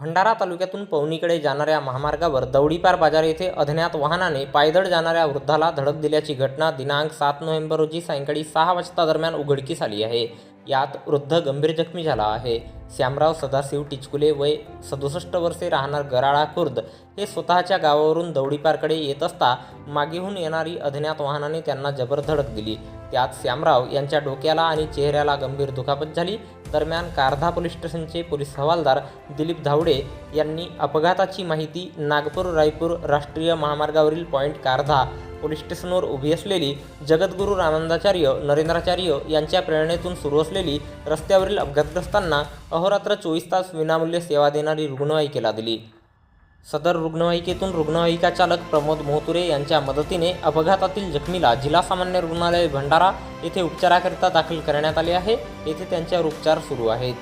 भंडारा तालुक्यातून पवनीकडे जाणाऱ्या महामार्गावर दौडीपार बाजार येथे अज्ञात वाहनाने पायदळ जाणाऱ्या वृद्धाला धडक दिल्याची घटना दिनांक सात नोव्हेंबर रोजी सायंकाळी सहा वाजता दरम्यान उघडकीस आली आहे. यात वृद्ध गंभीर जखमी झाला आहे. श्यामराव सदाशिव टिचकुले वय सदुसष्ट वर्षे राहणार गराळा खुर्द हे स्वतःच्या गावावरून दौडीपारकडे येत असता मागेहून येणारी अज्ञात वाहनाने त्यांना जबर धडक दिली. त्यात श्यामराव यांच्या डोक्याला आणि चेहऱ्याला गंभीर दुखापत झाली. दरम्यान कारधा पोलीस स्टेशनचे पोलीस हवालदार दिलीप धावडे यांनी अपघाताची माहिती नागपूर रायपूर राष्ट्रीय महामार्गावरील पॉईंट कारधा पोलीस स्टेशनवर उभी असलेली जगद्गुरू रामानंदाचार्य नरेंद्राचार्य यांच्या प्रेरणेतून सुरू असलेली रस्त्यावरील अपघातग्रस्तांना अहोरात्र चोवीस तास विनामूल्य सेवा देणारी रुग्णवाहिकेला दिली. सदर रुग्णवाहिकेतून रुग्णवाहिका चालक प्रमोद मोहतुरे यांच्या मदतीने अपघातातील जखमीला जिल्हा सामान्य रुग्णालय भंडारा येथे उपचाराकरिता दाखल करण्यात आले आहे. येथे त्यांच्यावर उपचार सुरू आहेत.